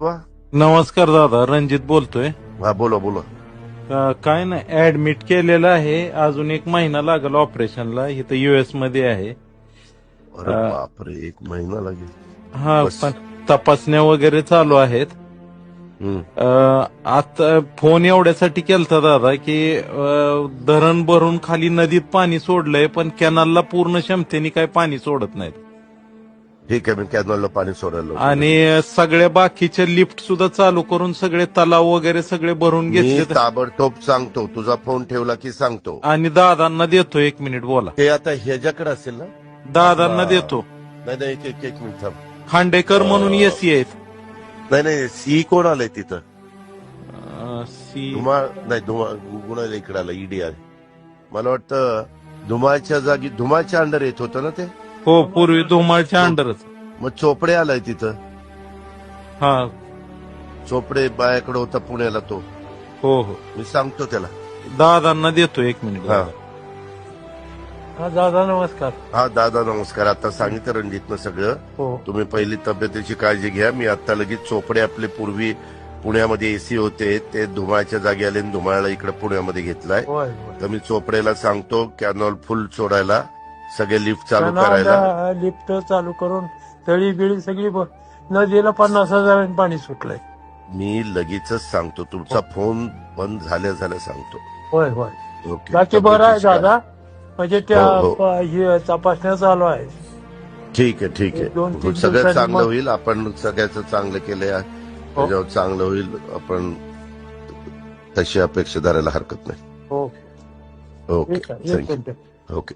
वा नमस्कार दादा रणजित बोलतोय. हा बोला बोला. अ, काय नाही ऍडमिट केलेलं आहे. अजून एक महिना लागेल ऑपरेशनला इथं युएसमध्ये आहे. अरे हा. बापरे एक महिना लागेल. हा बस. पण तपासण्या वगैरे चालू आहेत. हम्म. अ, आता फोन एवढ्यासाठी केलता दादा की अ, धरण भरून खाली नदीत पाणी सोडलंय पण कॅनलला पूर्ण क्षमतेने काय पाणी सोडत नाहीत. ठीक आहे मी कॅनलला पाणी सोडायला लावतो. आणि सगळ्या बाकीचे लिफ्ट सुद्धा चालू करून सगळे तलाव वगैरे सगळे भरून मी घेतले. ताबडतोब सांगतो तुझा फोन ठेवला की सांगतो. आणि दादांना देतो एक मिनिट बोला. ते आता ह्याच्याकडे असेल ना? दादांना. देतो. नाही नाही एक एक एक मिनिट थांब. खांडेकर म्हणून एसी आहेत. नाही नाही सी कोण आलंय तिथं? अ, सी धुमाळ नाही धुमाळ गुन्हा इकडे आला ईडी आहे मला वाटतं धुमाळच्या जागी धुमाळच्या अंडर येत होतं ना ते? हो पूर्वी धुमाळच्या अंडरच. मग चोपडे आलाय तिथं? हा. चोपडे बायाकडे होता पुण्याला तो. हो हो. मी सांगतो त्याला. दादांना देतो एक मिनिट. हा. हा दादा नमस्कार. हा दादा नमस्कार. आता सांगितलं रणजितनं सगळं. हो. तुम्ही पहिली तब्येतीची काळजी घ्या. मी आता लगेच चोपडे आपले पूर्वी पुण्यामध्ये एसी होते. ते धुमाळच्या जागी आले आणि धुमाळला इकडे पुण्यामध्ये घेतलाय. होय तर मी चोपडेला सांगतो कॅनॉल फुल सोडायला सगळे लिफ्ट चालू करायला? लिफ्ट चालू करून तळी बिळी सगळी ब- नदीला पन्नास हजार पाणी सुटलंय. मी लगेचच सांगतो तुमचा फोन बंद झाल्या झाल्या सांगतो. होय होय. ओके. बाकी बरं आहे. दादा. म्हणजे त्या हो, हो. प- हे तपासण्या चालू आहे. ठीक आहे ठीक एक दोन आहे तीन सगळं दिवसांनी चांगलं मग- होईल आपण सगळ्याचं चांगलं केलंय त्याच्यावर चांगलं होईल आपण तशी अपेक्षा धरायला हरकत नाही. हो. ओके ठीक आहे. एक थँक्यू मिनिट. ओके.